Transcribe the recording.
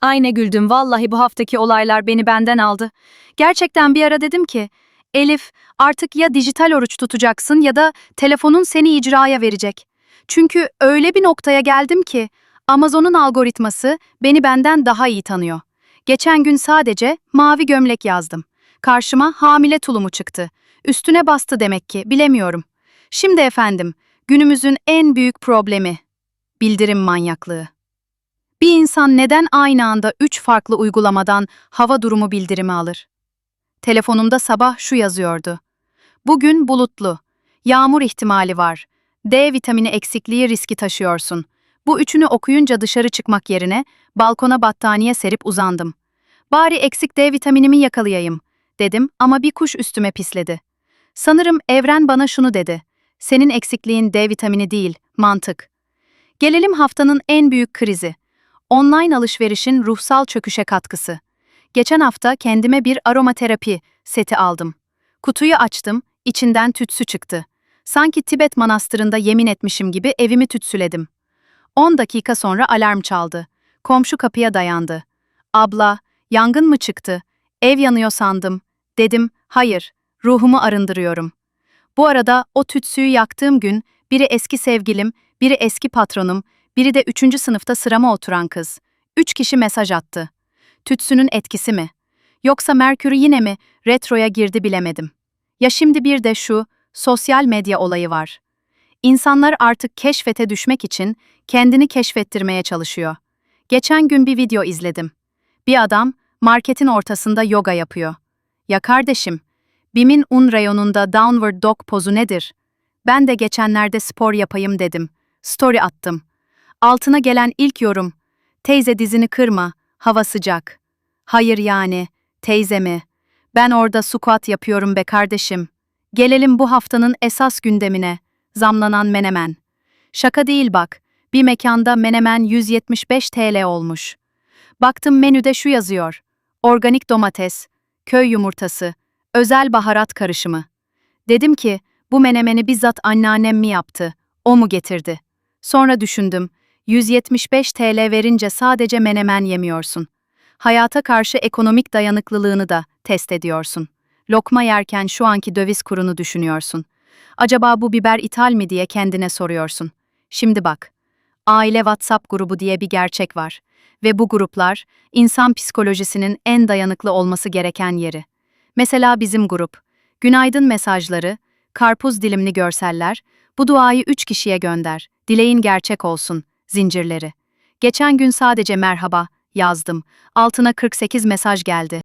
Ay ne güldüm vallahi bu haftaki olaylar beni benden aldı. Gerçekten bir ara dedim ki, Elif artık ya dijital oruç tutacaksın ya da telefonun seni icraya verecek. Çünkü öyle bir noktaya geldim ki Amazon'un algoritması beni benden daha iyi tanıyor. Geçen gün sadece mavi gömlek yazdım. Karşıma hamile tulumu çıktı. Üstüne bastı demek ki, bilemiyorum. Şimdi efendim, günümüzün en büyük problemi. Bildirim manyaklığı. İnsan neden aynı anda üç farklı uygulamadan hava durumu bildirimi alır? Telefonumda sabah şu yazıyordu. Bugün bulutlu. Yağmur ihtimali var. D vitamini eksikliği riski taşıyorsun. Bu üçünü okuyunca dışarı çıkmak yerine balkona battaniye serip uzandım. Bari eksik D vitaminimi yakalayayım, dedim ama bir kuş üstüme pisledi. Sanırım evren bana şunu dedi. Senin eksikliğin D vitamini değil, mantık. Gelelim haftanın en büyük krizi. Online alışverişin ruhsal çöküşe katkısı. Geçen hafta kendime bir aromaterapi seti aldım. Kutuyu açtım, içinden tütsü çıktı. Sanki Tibet manastırında yemin etmişim gibi evimi tütsüledim. 10 dakika sonra alarm çaldı. Komşu kapıya dayandı. Abla, yangın mı çıktı? Ev yanıyor sandım. Dedim, hayır, ruhumu arındırıyorum. Bu arada o tütsüyü yaktığım gün biri eski sevgilim, biri eski patronum, biri de üçüncü sınıfta sırama oturan kız. Üç kişi mesaj attı. Tütsünün etkisi mi? Yoksa Merkür yine mi retroya girdi bilemedim. Ya şimdi bir de şu sosyal medya olayı var. İnsanlar artık keşfete düşmek için kendini keşfettirmeye çalışıyor. Geçen gün bir video izledim. Bir adam marketin ortasında yoga yapıyor. Ya kardeşim, BİM'in un reyonunda downward dog pozu nedir? Ben de geçenlerde spor yapayım dedim. Story attım. Altına gelen ilk yorum. Teyze dizini kırma, hava sıcak. Hayır yani, teyze mi? Ben orada squat yapıyorum be kardeşim. Gelelim bu haftanın esas gündemine. Zamlanan menemen. Şaka değil bak. Bir mekanda menemen 175 TL olmuş. Baktım menüde şu yazıyor. Organik domates, köy yumurtası, özel baharat karışımı. Dedim ki, bu menemeni bizzat anneannem mi yaptı, o mu getirdi? Sonra düşündüm, 175 TL verince sadece menemen yemiyorsun. Hayata karşı ekonomik dayanıklılığını da test ediyorsun. Lokma yerken şu anki döviz kurunu düşünüyorsun. Acaba bu biber ithal mi diye kendine soruyorsun. Şimdi bak, aile WhatsApp grubu diye bir gerçek var ve bu gruplar insan psikolojisinin en dayanıklı olması gereken yeri. Mesela bizim grup, günaydın mesajları, karpuz dilimli görseller, bu duayı üç kişiye gönder, dileğin gerçek olsun, zincirleri. Geçen gün sadece merhaba yazdım, altına 48 mesaj geldi.